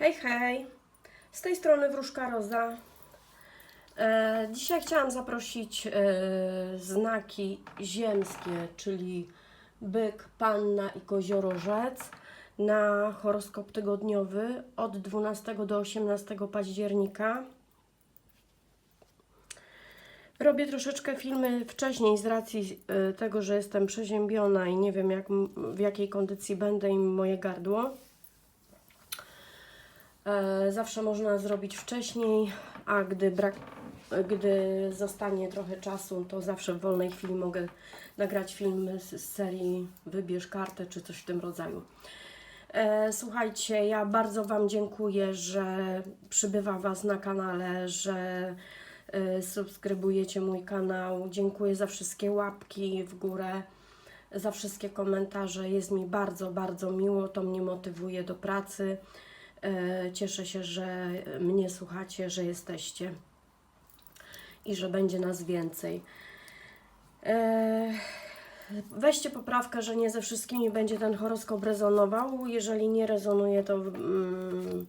Hej, hej! Z tej strony Wróżka Roza. E, dzisiaj chciałam zaprosić e, znaki ziemskie, czyli byk, panna i koziorożec na horoskop tygodniowy od 12 do 18 października. Robię troszeczkę filmy wcześniej z racji e, tego, że jestem przeziębiona i nie wiem jak, w jakiej kondycji będę i moje gardło. E, Zawsze można zrobić wcześniej, a gdy brak, gdy zostanie trochę czasu, to zawsze w wolnej chwili mogę nagrać film z, serii Wybierz kartę czy coś w tym rodzaju. E, Słuchajcie, ja bardzo Wam dziękuję, że przybywa Was na kanale, że e, subskrybujecie mój kanał. Dziękuję za wszystkie łapki w górę, za wszystkie komentarze. Jest mi bardzo, bardzo miło, to mnie motywuje do pracy. E, Cieszę się, że mnie słuchacie, że jesteście i że będzie nas więcej. E, Weźcie poprawkę, że nie ze wszystkimi będzie ten horoskop rezonował. Jeżeli nie rezonuje, to mm,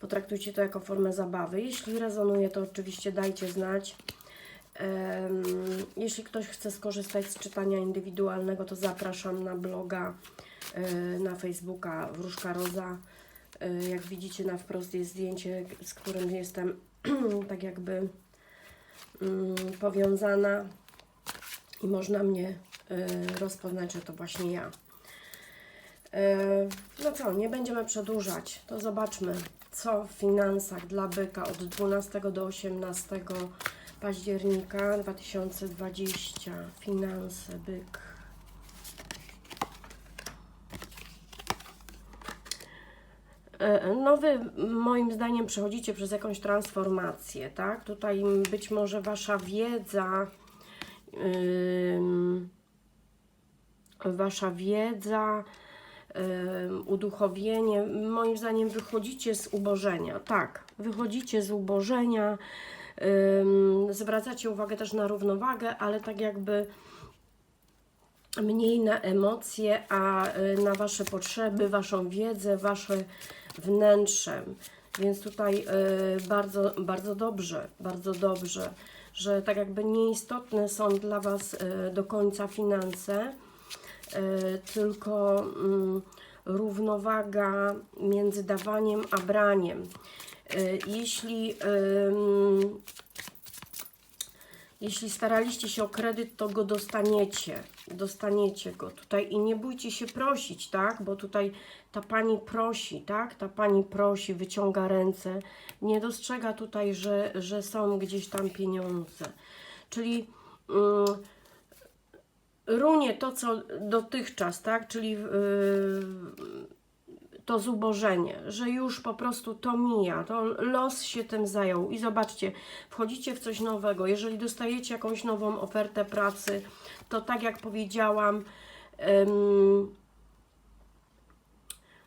potraktujcie to jako formę zabawy. Jeśli rezonuje, to oczywiście dajcie znać. Em, Jeśli ktoś chce skorzystać z czytania indywidualnego, to zapraszam na bloga, e, na Facebooka Wróżka Roza. E, Jak widzicie na wprost jest zdjęcie, z którym jestem tak jakby mm, powiązana i można mnie e, rozpoznać, że to właśnie ja. E, No co, nie będziemy przedłużać. To zobaczmy, co w finansach dla byka od 12 do 18 października 2020. Finanse byk. No wy moim zdaniem przechodzicie przez jakąś transformację, tak? Tutaj być może wasza wiedza, ym, wasza wiedza, ym, uduchowienie, moim zdaniem wychodzicie z ubożenia, tak, wychodzicie z ubożenia, ym, zwracacie uwagę też na równowagę, ale tak jakby mniej na emocje, a y, na Wasze potrzeby, Waszą wiedzę, Wasze wnętrze. Więc tutaj y, bardzo, bardzo dobrze, bardzo dobrze, że tak jakby nieistotne są dla Was y, do końca finanse, y, tylko mm, równowaga między dawaniem a braniem. Jeśli jeśli staraliście się o kredyt, to go dostaniecie. Dostaniecie go tutaj i nie bójcie się prosić, tak? Bo tutaj ta pani prosi, tak? Ta pani prosi, wyciąga ręce. Nie dostrzega tutaj, że, że są gdzieś tam pieniądze. Czyli mm, runie to, co dotychczas, tak? Czyli yy, to zubożenie, że już po prostu to mija, to los się tym zajął. I zobaczcie, wchodzicie w coś nowego. Jeżeli dostajecie jakąś nową ofertę pracy, to tak jak powiedziałam, em,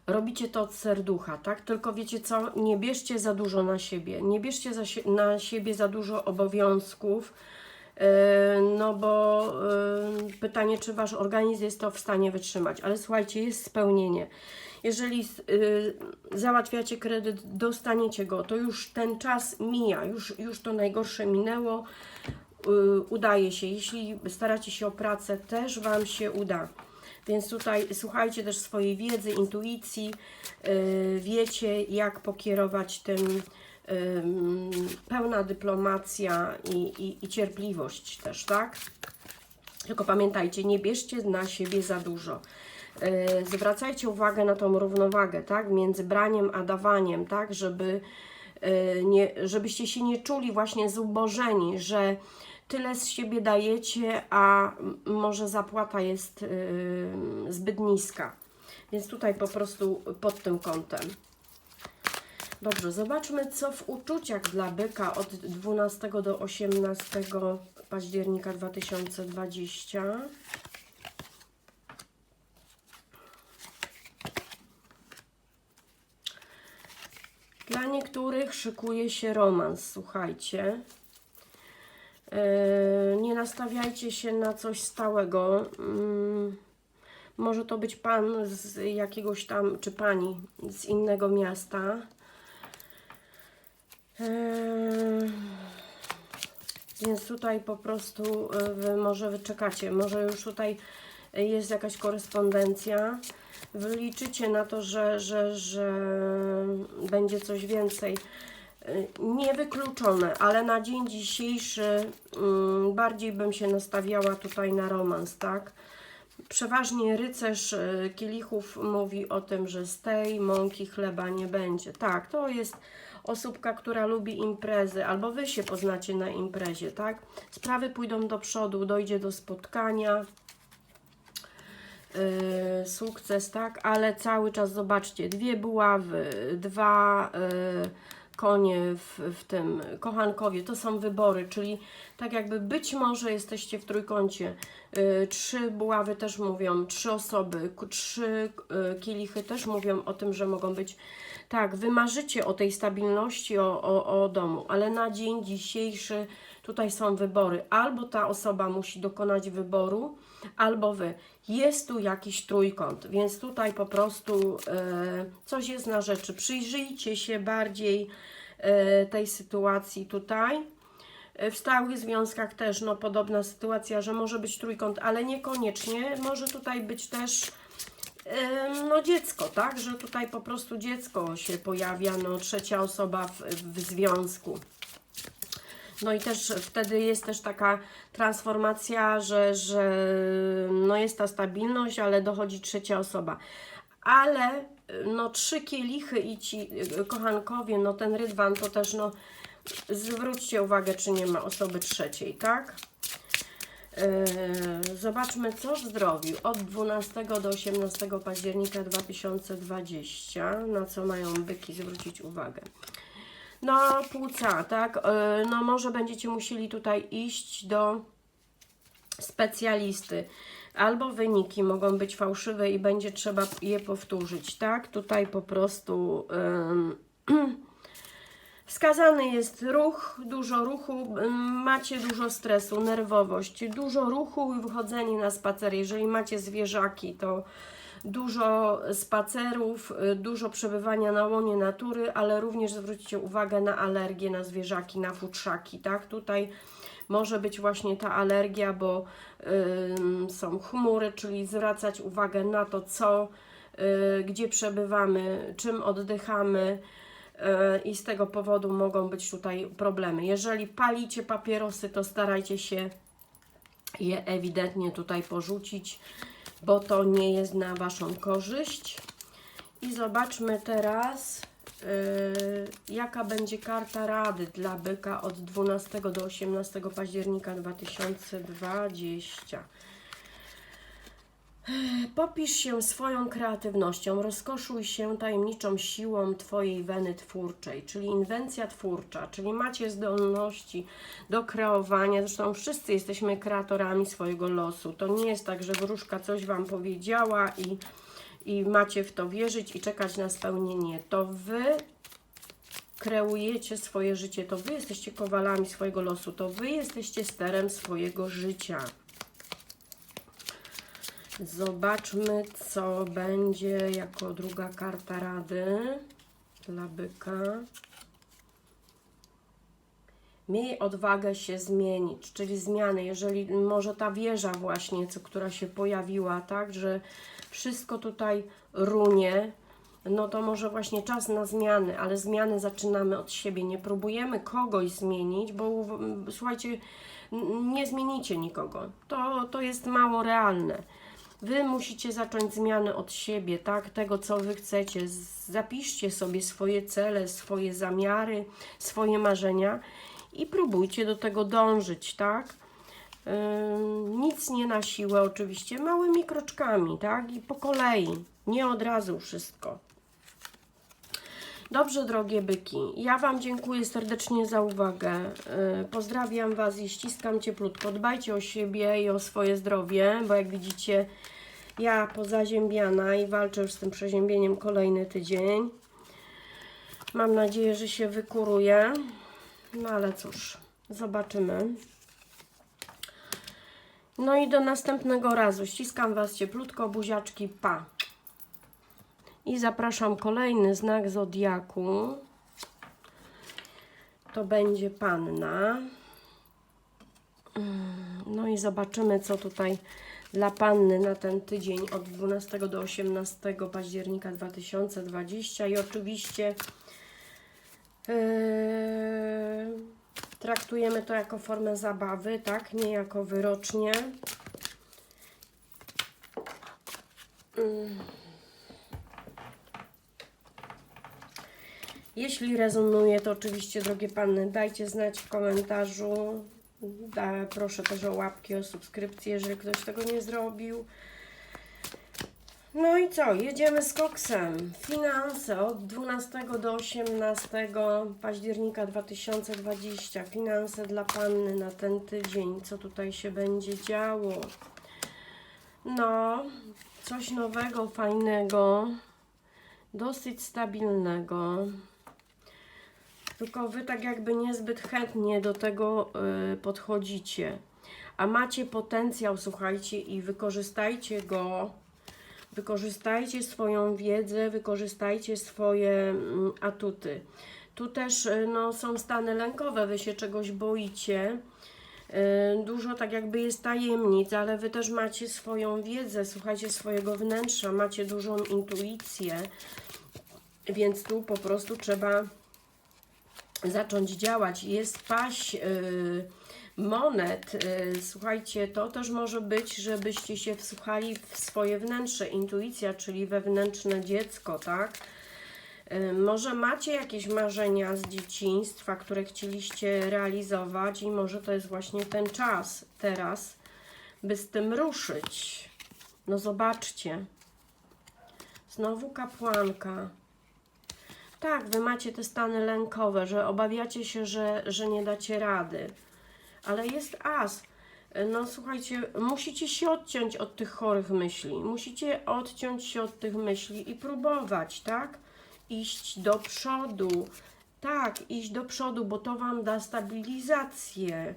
robicie to od serducha, tak? Tylko wiecie co, nie bierzcie za dużo na siebie, nie bierzcie za na siebie za dużo obowiązków, no bo pytanie, czy wasz organizm jest to w stanie wytrzymać. Ale słuchajcie, jest spełnienie. Jeżeli yy, załatwiacie kredyt, dostaniecie go, to już ten czas mija, już, już to najgorsze minęło, yy, udaje się. Jeśli staracie się o pracę, też Wam się uda. Więc tutaj słuchajcie też swojej wiedzy, intuicji, yy, wiecie jak pokierować tym. Ym, pełna dyplomacja i, i, i cierpliwość też, tak? Tylko pamiętajcie, nie bierzcie na siebie za dużo. Yy, zwracajcie uwagę na tą równowagę, tak? Między braniem a dawaniem, tak? Żeby, yy, nie, żebyście się nie czuli właśnie zubożeni, że tyle z siebie dajecie, a może zapłata jest yy, zbyt niska. Więc tutaj po prostu pod tym kątem. Dobrze, zobaczmy, co w uczuciach dla byka od 12 do 18 października 2020. Dla niektórych szykuje się romans, słuchajcie. E, Nie nastawiajcie się na coś stałego. Mm, Może to być pan z jakiegoś tam, czy pani z innego miasta. Eee, Więc tutaj po prostu e, może wyczekacie, może już tutaj jest jakaś korespondencja. Wy liczycie na to, że, że, że będzie coś więcej. E, Niewykluczone, ale na dzień dzisiejszy mm, bardziej bym się nastawiała tutaj na romans, tak? Przeważnie rycerz e, kielichów mówi o tym, że z tej mąki chleba nie będzie. Tak, to jest osóbka, która lubi imprezy, albo wy się poznacie na imprezie, tak? Sprawy pójdą do przodu, dojdzie do spotkania, yy, sukces, tak? Ale cały czas zobaczcie, dwie buławy, dwa yy, konie w, w tym kochankowie, to są wybory, czyli tak jakby być może jesteście w trójkącie. Yy, trzy buławy też mówią, trzy osoby, trzy yy, kielichy też mówią o tym, że mogą być. Tak, wy marzycie o tej stabilności, o, o, o domu, ale na dzień dzisiejszy tutaj są wybory. Albo ta osoba musi dokonać wyboru, albo wy. Jest tu jakiś trójkąt, więc tutaj po prostu e, coś jest na rzeczy. Przyjrzyjcie się bardziej e, tej sytuacji tutaj. E, W stałych związkach też no, podobna sytuacja, że może być trójkąt, ale niekoniecznie. Może tutaj być też no dziecko, tak? Że tutaj po prostu dziecko się pojawia, no trzecia osoba w, w związku. No i też wtedy jest też taka transformacja, że, że no jest ta stabilność, ale dochodzi trzecia osoba. Ale no trzy kielichy i ci kochankowie, no ten rydwan to też no zwróćcie uwagę, czy nie ma osoby trzeciej, tak? Yy, Zobaczmy, co w zdrowiu od 12 do 18 października 2020, na co mają byki zwrócić uwagę. No, płuca, tak? Yy, No, może będziecie musieli tutaj iść do specjalisty. Albo wyniki mogą być fałszywe i będzie trzeba je powtórzyć, tak? Tutaj po prostu ym, wskazany jest ruch, dużo ruchu, macie dużo stresu, nerwowość, dużo ruchu i wychodzenie na spacer. Jeżeli macie zwierzaki, to dużo spacerów, y, dużo przebywania na łonie natury, ale również zwróćcie uwagę na alergie na zwierzaki, na futrzaki, tak? Tutaj może być właśnie ta alergia, bo są chmury, czyli zwracać uwagę na to, co, y, gdzie przebywamy, czym oddychamy y, i z tego powodu mogą być tutaj problemy. Jeżeli palicie papierosy, to starajcie się je ewidentnie tutaj porzucić, bo to nie jest na Waszą korzyść. I zobaczmy teraz, yy, jaka będzie karta rady dla byka od 12 do 18 października 2020. Popisz się swoją kreatywnością, rozkoszuj się tajemniczą siłą Twojej weny twórczej, czyli inwencja twórcza, czyli macie zdolności do kreowania. Zresztą wszyscy jesteśmy kreatorami swojego losu. To nie jest tak, że wróżka coś Wam powiedziała i, i macie w to wierzyć i czekać na spełnienie. To Wy kreujecie swoje życie, to Wy jesteście kowalami swojego losu, to Wy jesteście sterem swojego życia. Zobaczmy, co będzie jako druga karta rady dla byka. Miej odwagę się zmienić, czyli zmiany, jeżeli może ta wieża właśnie, co, która się pojawiła, tak, że wszystko tutaj runie, no to może właśnie czas na zmiany, ale zmiany zaczynamy od siebie. Nie próbujemy kogoś zmienić, bo słuchajcie, nie zmienicie nikogo. To, to jest mało realne. Wy musicie zacząć zmiany od siebie, tak? Tego, co wy chcecie. Zapiszcie sobie swoje cele, swoje zamiary, swoje marzenia i próbujcie do tego dążyć, tak? Ym, nic nie na siłę, oczywiście, małymi kroczkami, tak? I po kolei, nie od razu wszystko. Dobrze, drogie byki, ja Wam dziękuję serdecznie za uwagę. Yy, Pozdrawiam Was i ściskam cieplutko. Dbajcie o siebie i o swoje zdrowie, bo jak widzicie, ja pozaziębiana i walczę już z tym przeziębieniem kolejny tydzień. Mam nadzieję, że się wykuruję. No ale cóż, zobaczymy. No i do następnego razu. Ściskam Was cieplutko, buziaczki, pa. I zapraszam kolejny znak zodiaku. To będzie panna. Mm, No i zobaczymy, co tutaj dla panny na ten tydzień od 12 do 18 października 2020. I oczywiście yy, traktujemy to jako formę zabawy, tak? Nie jako wyrocznie. Jeśli rezonuje, to oczywiście, drogie panny, dajcie znać w komentarzu. Da, proszę też o łapki, o subskrypcję, jeżeli ktoś tego nie zrobił. No i co? Jedziemy z koksem. Finanse od 12 do 18 października 2020. Finanse dla panny na ten tydzień. Co tutaj się będzie działo? No, coś nowego, fajnego, dosyć stabilnego. Tylko wy tak jakby niezbyt chętnie do tego y, podchodzicie. A macie potencjał, słuchajcie, i wykorzystajcie go. Wykorzystajcie swoją wiedzę, wykorzystajcie swoje mm, atuty. Tu też y, no, są stany lękowe, wy się czegoś boicie. Y, Dużo tak jakby jest tajemnic, ale wy też macie swoją wiedzę, słuchajcie swojego wnętrza, macie dużą intuicję, więc tu po prostu trzeba zacząć działać. Jest paść y, monet. Y, słuchajcie, to też może być, żebyście się wsłuchali w swoje wnętrze, intuicja, czyli wewnętrzne dziecko, tak? Y, Może macie jakieś marzenia z dzieciństwa, które chcieliście realizować, i może to jest właśnie ten czas teraz, by z tym ruszyć. No zobaczcie. Znowu kapłanka. Tak, wy macie te stany lękowe, że obawiacie się, że, że nie dacie rady. Ale jest as. No słuchajcie, musicie się odciąć od tych chorych myśli. Musicie odciąć się od tych myśli i próbować, tak? Iść do przodu. Tak, iść do przodu, bo to Wam da stabilizację.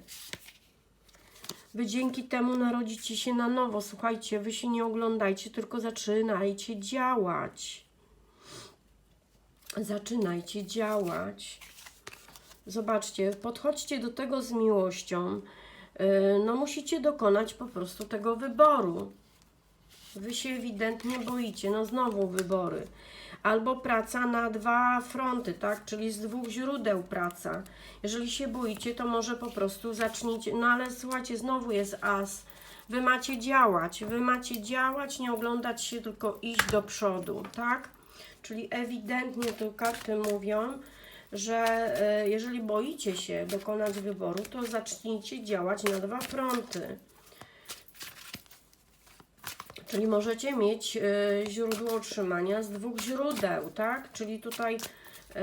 Wy dzięki temu narodzicie się na nowo. Słuchajcie, Wy się nie oglądajcie, tylko zaczynajcie działać zaczynajcie działać. Zobaczcie, podchodźcie do tego z miłością. Yy, No, musicie dokonać po prostu tego wyboru. Wy się ewidentnie boicie. No, znowu wybory. Albo praca na dwa fronty, tak? Czyli z dwóch źródeł praca. Jeżeli się boicie, to może po prostu zacznijcie. No, ale słuchajcie, znowu jest as. Wy macie działać. Wy macie działać, nie oglądać się, tylko iść do przodu, tak? Czyli ewidentnie tu karty mówią, że e, jeżeli boicie się dokonać wyboru, to zacznijcie działać na dwa fronty. Czyli możecie mieć e, źródło otrzymania z dwóch źródeł, tak? Czyli tutaj, e,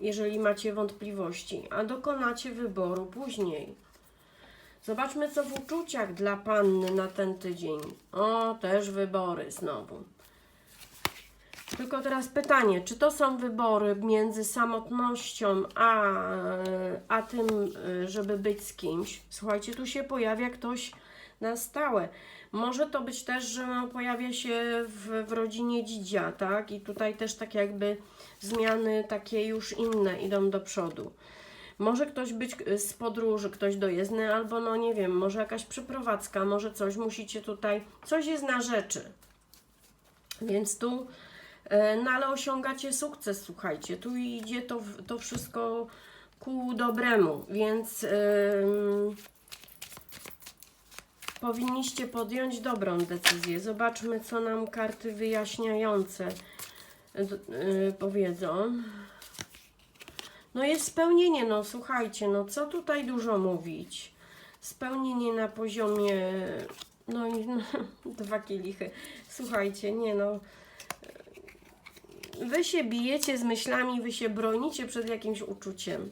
jeżeli macie wątpliwości, a dokonacie wyboru później. Zobaczmy, co w uczuciach dla panny na ten tydzień. O, też wybory znowu. Tylko teraz pytanie, czy to są wybory między samotnością a, a tym, żeby być z kimś? Słuchajcie, tu się pojawia ktoś na stałe. Może to być też, że pojawia się w, w rodzinie dzidzia, tak? I tutaj też tak jakby zmiany takie już inne idą do przodu. Może ktoś być z podróży, ktoś dojezdny, albo no nie wiem, może jakaś przeprowadzka, może coś musicie tutaj, coś jest na rzeczy. Więc tu E, No ale osiągacie sukces, słuchajcie. Tu idzie to, to wszystko ku dobremu, więc ym, powinniście podjąć dobrą decyzję. Zobaczmy, co nam karty wyjaśniające y, y, powiedzą. No jest spełnienie, no słuchajcie, no co tutaj dużo mówić. Spełnienie na poziomie, no i no, dwa kielichy. Słuchajcie, nie no, Wy się bijecie z myślami, wy się bronicie przed jakimś uczuciem.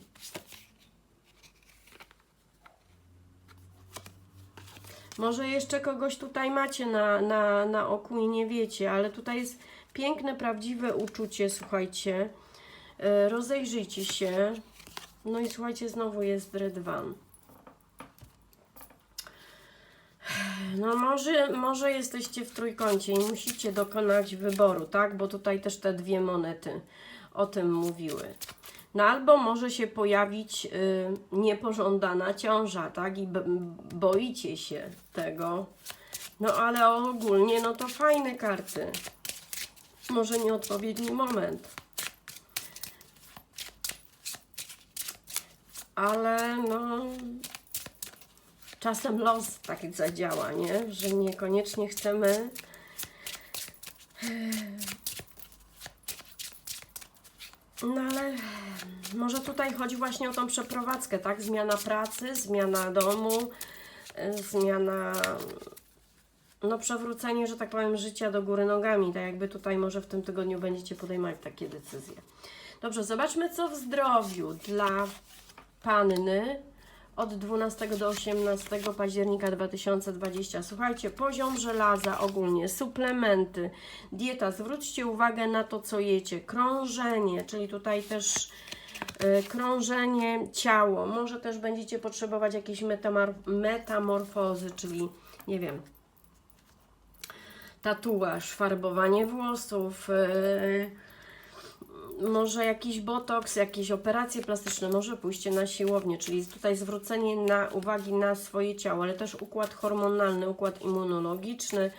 Może jeszcze kogoś tutaj macie na, na, na oku i nie wiecie, ale tutaj jest piękne, prawdziwe uczucie, słuchajcie. E, rozejrzyjcie się. No i słuchajcie, znowu jest Red Van. No może, może jesteście w trójkącie i musicie dokonać wyboru, tak? Bo tutaj też te dwie monety o tym mówiły. No albo może się pojawić y, niepożądana ciąża, tak? I boicie się tego. No ale ogólnie, no to fajne karty. Może nieodpowiedni moment. Ale no czasem los tak zadziała, nie? Że niekoniecznie chcemy. No ale może tutaj chodzi właśnie o tą przeprowadzkę, tak? Zmiana pracy, zmiana domu, y, zmiana. No, przewrócenie, że tak powiem, życia do góry nogami. Tak jakby tutaj może w tym tygodniu będziecie podejmować takie decyzje. Dobrze, zobaczmy, co w zdrowiu dla panny od 12 do 18 października 2020. Słuchajcie, poziom żelaza ogólnie, suplementy, dieta. Zwróćcie uwagę na to, co jecie. Krążenie, czyli tutaj też y, krążenie, ciało. Może też będziecie potrzebować jakiejś metamor- metamorfozy, czyli nie wiem, tatuaż, farbowanie włosów, yy, może jakiś botoks, jakieś operacje plastyczne, może pójście na siłownię, czyli tutaj zwrócenie na, uwagi na swoje ciało, ale też układ hormonalny, układ immunologiczny.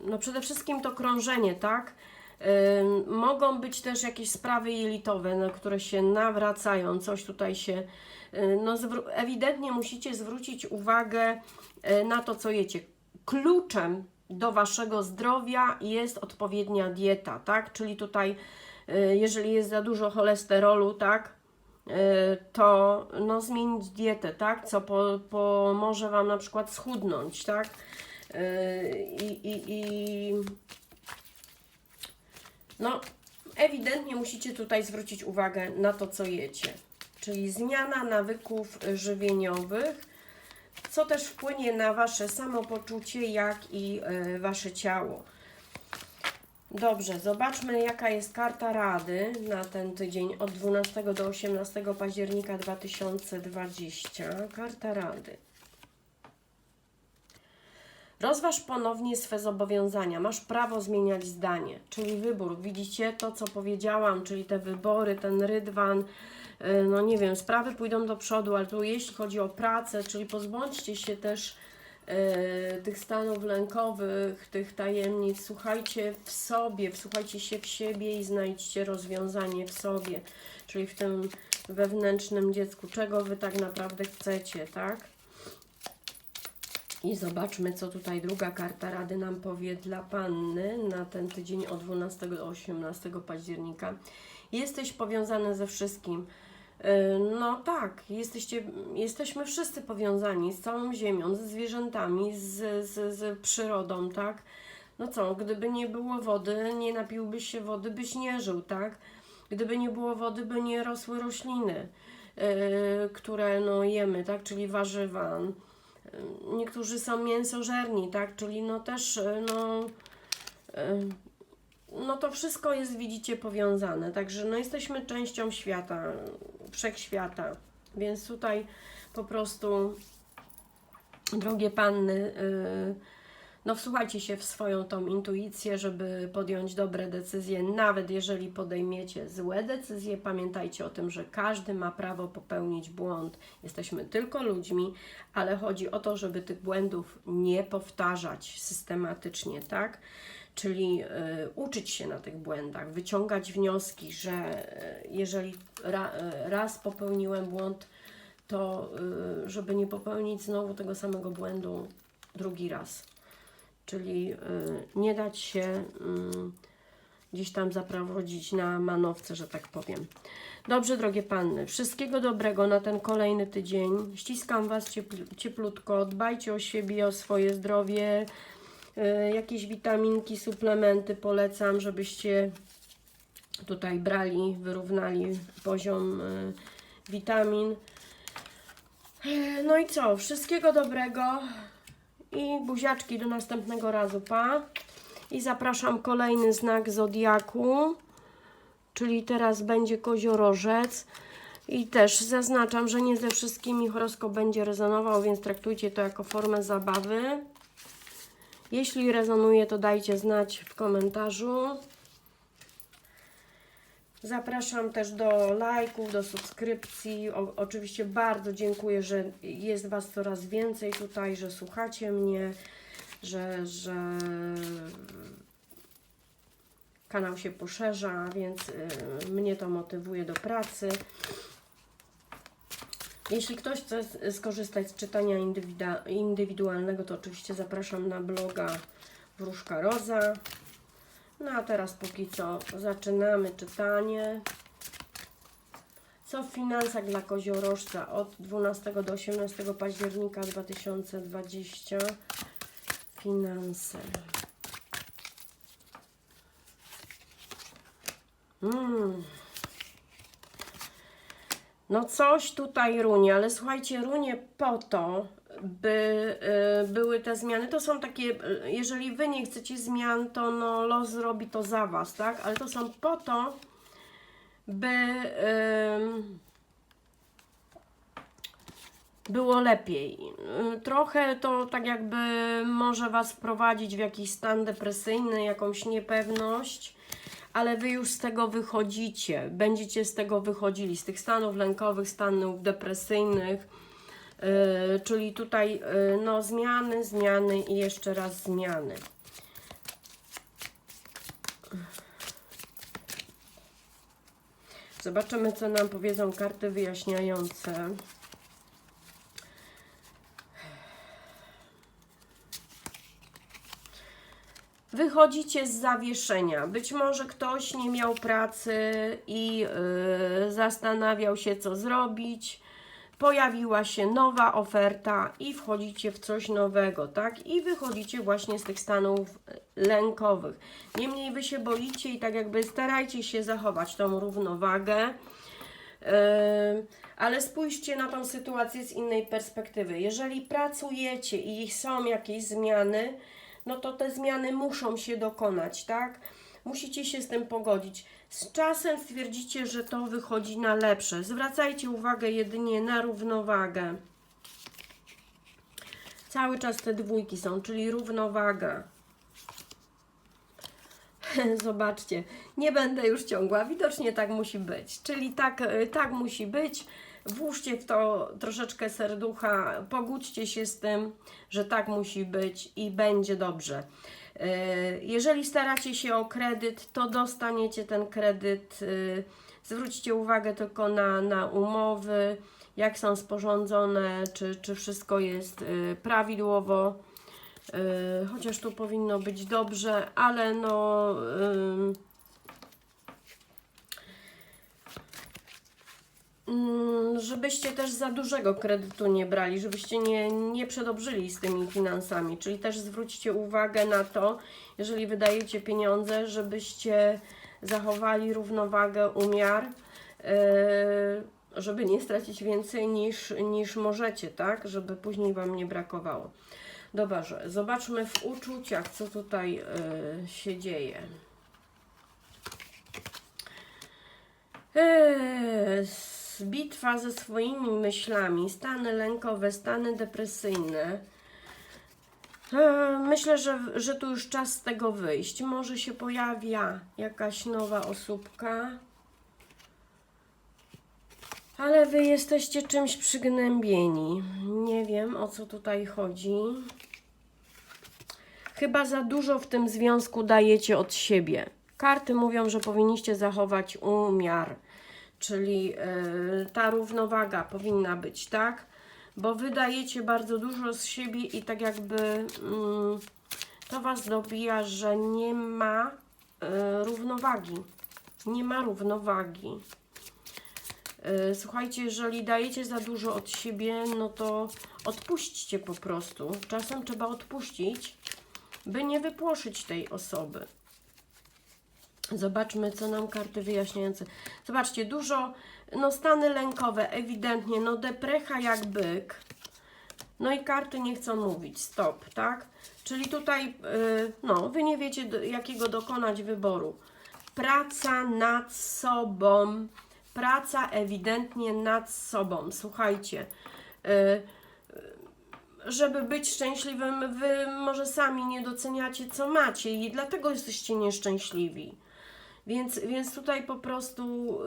No przede wszystkim to krążenie, tak? Mogą być też jakieś sprawy jelitowe, no, które się nawracają, coś tutaj się. y, No, ewidentnie musicie zwrócić uwagę y, na to, co jecie. Kluczem do waszego zdrowia jest odpowiednia dieta, tak? Czyli tutaj, y, jeżeli jest za dużo cholesterolu, tak? y, To no, zmienić dietę, tak? Co po, pomoże wam na przykład schudnąć, tak? Y, I, i, i no, ewidentnie musicie tutaj zwrócić uwagę na to, co jecie. Czyli zmiana nawyków żywieniowych, co też wpłynie na Wasze samopoczucie, jak i y, Wasze ciało. Dobrze, zobaczmy jaka jest karta rady na ten tydzień od 12 do 18 października 2020. Karta rady. Rozważ ponownie swe zobowiązania. Masz prawo zmieniać zdanie, czyli wybór. Widzicie to, co powiedziałam, czyli te wybory, ten rydwan. Y, No nie wiem, sprawy pójdą do przodu, ale tu jeśli chodzi o pracę, czyli pozbądźcie się też y, tych stanów lękowych, tych tajemnic. Słuchajcie w sobie, wsłuchajcie się w siebie i znajdźcie rozwiązanie w sobie, czyli w tym wewnętrznym dziecku, czego Wy tak naprawdę chcecie, tak? I zobaczmy, co tutaj druga karta Rady nam powie dla Panny na ten tydzień od 12 do 18 października. Jesteś powiązany ze wszystkim. Yy, No tak, jesteście, jesteśmy wszyscy powiązani z całą Ziemią, ze zwierzętami, z, z, z przyrodą, tak? No co, gdyby nie było wody, nie napiłbyś się wody, byś nie żył, tak? Gdyby nie było wody, by nie rosły rośliny, yy, które no, jemy, tak? Czyli warzywa, niektórzy są mięsożerni, tak? Czyli no też, no, y, no to wszystko jest, widzicie, powiązane. Także no jesteśmy częścią świata, wszechświata. Więc tutaj po prostu, drogie panny, y, no wsłuchajcie się w swoją tą intuicję, żeby podjąć dobre decyzje, nawet jeżeli podejmiecie złe decyzje, pamiętajcie o tym, że każdy ma prawo popełnić błąd. Jesteśmy tylko ludźmi, ale chodzi o to, żeby tych błędów nie powtarzać systematycznie, tak? Czyli y, uczyć się na tych błędach, wyciągać wnioski, że y, jeżeli ra, y, raz popełniłem błąd, to żeby nie popełnić znowu tego samego błędu drugi raz czyli nie dać się y, gdzieś tam zaprowadzić na manowce, że tak powiem. Dobrze, drogie panny, wszystkiego dobrego na ten kolejny tydzień. Ściskam Was ciepl- cieplutko, dbajcie o siebie, o swoje zdrowie. Y, jakieś witaminki, suplementy polecam, żebyście tutaj brali, wyrównali poziom y, witamin. Y, No i co? Wszystkiego dobrego i buziaczki do następnego razu, pa. I zapraszam kolejny znak zodiaku, czyli teraz będzie koziorożec. I też zaznaczam, że nie ze wszystkimi horoskop będzie rezonował, więc traktujcie to jako formę zabawy. Jeśli rezonuje, to dajcie znać w komentarzu. Zapraszam też do lajków, do subskrypcji. O, oczywiście bardzo dziękuję, że jest Was coraz więcej tutaj, że słuchacie mnie, że, że kanał się poszerza, więc y, mnie to motywuje do pracy. Jeśli ktoś chce skorzystać z czytania indywidualnego, to oczywiście zapraszam na bloga Wróżka Roza. No a teraz póki co zaczynamy czytanie. Co w finansach dla koziorożca od 12 do 18 października 2020? Finanse. Mm. No coś tutaj runie, ale słuchajcie, runie po to, by y, były te zmiany. To są takie, y, jeżeli wy nie chcecie zmian, to no, los zrobi to za was, tak? Ale to są po to, by ym, było lepiej. Y, Trochę to tak jakby może was wprowadzić w jakiś stan depresyjny, jakąś niepewność ale wy już z tego wychodzicie, będziecie z tego wychodzili, z tych stanów lękowych, stanów depresyjnych, yy, czyli tutaj yy, no, zmiany, zmiany i jeszcze raz zmiany. Zobaczymy, co nam powiedzą karty wyjaśniające. Wychodzicie z zawieszenia. Być może ktoś nie miał pracy i yy, zastanawiał się, co zrobić. Pojawiła się nowa oferta i wchodzicie w coś nowego, tak? I wychodzicie właśnie z tych stanów lękowych. Niemniej wy się boicie i tak jakby starajcie się zachować tą równowagę. Yy, ale spójrzcie na tą sytuację z innej perspektywy. Jeżeli pracujecie i są jakieś zmiany, no to te zmiany muszą się dokonać, tak? Musicie się z tym pogodzić. Z czasem stwierdzicie, że to wychodzi na lepsze. Zwracajcie uwagę jedynie na równowagę. Cały czas te dwójki są, czyli równowaga. Zobaczcie, nie będę już ciągła, widocznie tak musi być. Czyli tak, y, tak musi być. Włóżcie w to troszeczkę serducha, pogódźcie się z tym, że tak musi być i będzie dobrze. Y, Jeżeli staracie się o kredyt, to dostaniecie ten kredyt. y, Zwróćcie uwagę tylko na, na umowy, jak są sporządzone, czy, czy wszystko jest y, prawidłowo. Chociaż tu powinno być dobrze, ale no. ym, mm, żebyście też za dużego kredytu nie brali, żebyście nie, nie przedobrzyli z tymi finansami. Czyli też zwróćcie uwagę na to, jeżeli wydajecie pieniądze, żebyście zachowali równowagę, umiar, yy, żeby nie stracić więcej niż, niż możecie, tak? Żeby później Wam nie brakowało. Dobrze, zobaczmy w uczuciach, co tutaj y, się dzieje. Eee, bitwa ze swoimi myślami, stany lękowe, stany depresyjne. Eee, myślę, że, że tu już czas z tego wyjść. Może się pojawia jakaś nowa osóbka. Ale wy jesteście czymś przygnębieni. Nie wiem o co tutaj chodzi. Chyba za dużo w tym związku dajecie od siebie. Karty mówią, że powinniście zachować umiar, czyli yy, ta równowaga powinna być, tak? Bo wy dajecie bardzo dużo z siebie i tak jakby mm, to was dobija, że nie ma yy, równowagi. Nie ma równowagi. Yy, Słuchajcie, jeżeli dajecie za dużo od siebie, no to odpuśćcie po prostu. Czasem trzeba odpuścić, by nie wypłoszyć tej osoby. Zobaczmy, co nam karty wyjaśniające. Zobaczcie, dużo, no stany lękowe, ewidentnie, no deprecha jak byk. No i karty nie chcą mówić, stop, tak? Czyli tutaj, yy, no, wy nie wiecie, do, jakiego dokonać wyboru. Praca nad sobą, praca ewidentnie nad sobą. Słuchajcie, y, żeby być szczęśliwym, wy może sami nie doceniacie, co macie i dlatego jesteście nieszczęśliwi. Więc, więc tutaj po prostu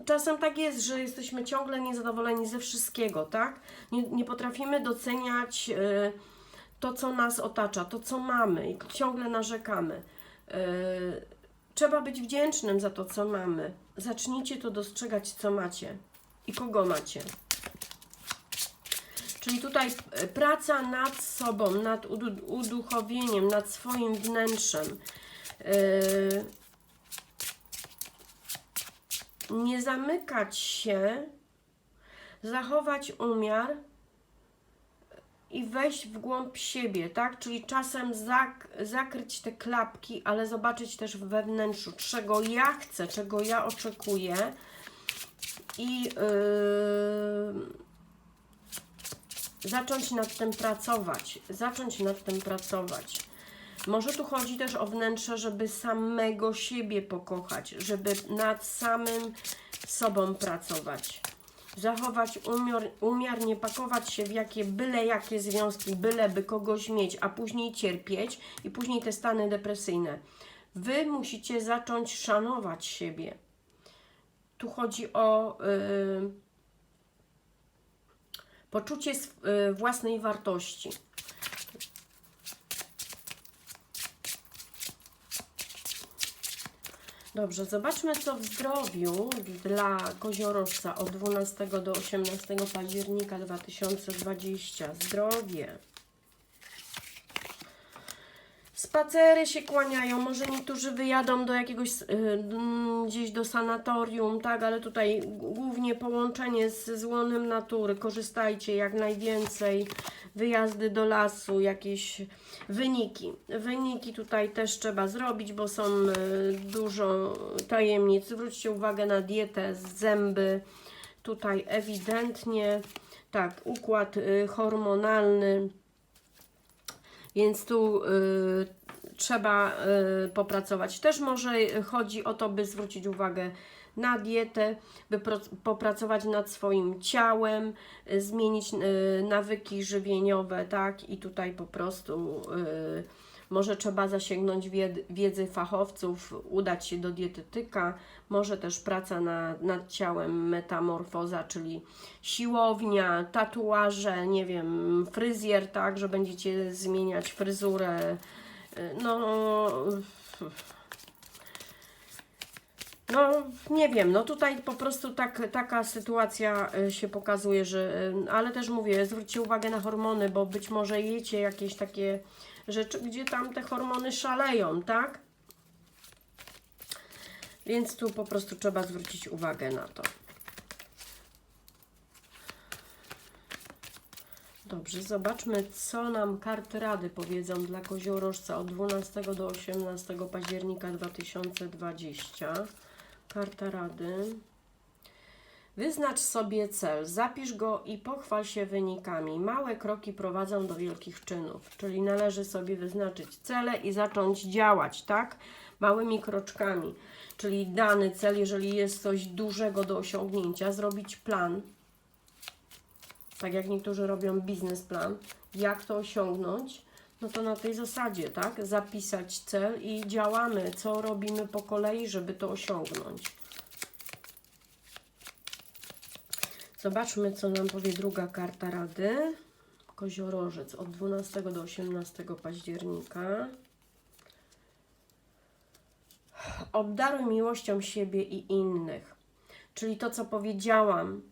y, czasem tak jest, że jesteśmy ciągle niezadowoleni ze wszystkiego, tak? Nie, nie potrafimy doceniać y, to, co nas otacza, to, co mamy i ciągle narzekamy. Y, trzeba być wdzięcznym za to, co mamy. Zacznijcie to dostrzegać, co macie i kogo macie. Czyli tutaj e, praca nad sobą, nad udu- uduchowieniem, nad swoim wnętrzem. Yy, nie zamykać się, zachować umiar i wejść w głąb siebie, tak? Czyli czasem zak zakryć te klapki, ale zobaczyć też we czego ja chcę, czego ja oczekuję i yy, zacząć nad tym pracować, zacząć nad tym pracować. Może tu chodzi też o wnętrze, żeby samego siebie pokochać, żeby nad samym sobą pracować. Zachować umiar, umiar, nie pakować się w jakie byle jakie związki, byle by kogoś mieć, a później cierpieć i później te stany depresyjne. Wy musicie zacząć szanować siebie. Tu chodzi o yy, poczucie sw- y, własnej wartości. Dobrze, zobaczmy co w zdrowiu dla koziorożca od 12 do 18 października 2020. Zdrowie. Spacery się kłaniają, może niektórzy wyjadą do jakiegoś y, mm, gdzieś do sanatorium, tak, ale tutaj głównie połączenie z złonem natury. Korzystajcie jak najwięcej. Wyjazdy do lasu, jakieś wyniki. Wyniki tutaj też trzeba zrobić, bo są y, dużo tajemnic. Zwróćcie uwagę na dietę, zęby. Tutaj ewidentnie, tak, układ y, hormonalny. Więc tu y, trzeba y, popracować. Też może chodzi o to, by zwrócić uwagę na dietę, by popracować nad swoim ciałem, y, zmienić y, nawyki żywieniowe, tak? I tutaj po prostu może trzeba zasięgnąć wied, wiedzy fachowców, udać się do dietetyka, może też praca na, nad ciałem, metamorfoza, czyli siłownia, tatuaże, nie wiem, fryzjer, tak, że będziecie zmieniać fryzurę, no, no, nie wiem, no tutaj po prostu tak, taka sytuacja y, się pokazuje, że, y, ale też mówię, zwróćcie uwagę na hormony, bo być może jecie jakieś takie rzeczy, gdzie tam te hormony szaleją, tak? Więc tu po prostu trzeba zwrócić uwagę na to. Dobrze, zobaczmy, co nam karty rady powiedzą dla koziorożca od 12 do 18 października 2020. Karta rady. Wyznacz sobie cel, zapisz go i pochwal się wynikami. Małe kroki prowadzą do wielkich czynów, czyli należy sobie wyznaczyć cele i zacząć działać, tak? Małymi kroczkami, czyli dany cel, jeżeli jest coś dużego do osiągnięcia, zrobić plan, tak jak niektórzy robią biznesplan, jak to osiągnąć, no to na tej zasadzie, tak? Zapisać cel i działamy, co robimy po kolei, żeby to osiągnąć. Zobaczmy, co nam powie druga karta rady. Koziorożec od 12 do 18 października. Obdaruj miłością siebie i innych. Czyli to, co powiedziałam,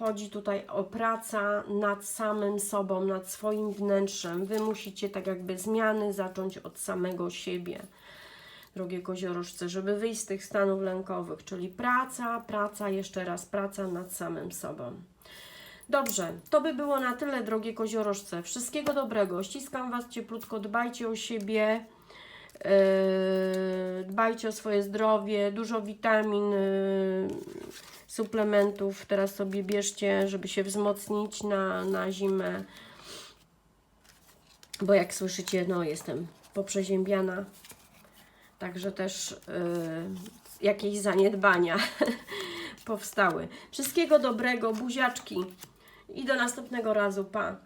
chodzi tutaj o pracę nad samym sobą, nad swoim wnętrzem. Wy musicie tak jakby zmiany zacząć od samego siebie drogie koziorożce, żeby wyjść z tych stanów lękowych, czyli praca, praca, jeszcze raz praca nad samym sobą. Dobrze, to by było na tyle, drogie koziorożce. Wszystkiego dobrego. Ściskam Was cieplutko, dbajcie o siebie, yy, dbajcie o swoje zdrowie, dużo witamin, yy, suplementów teraz sobie bierzcie, żeby się wzmocnić na, na zimę. Bo jak słyszycie, no jestem poprzeziębiana. Także też y, jakieś zaniedbania powstały. Wszystkiego dobrego, buziaczki i do następnego razu. Pa!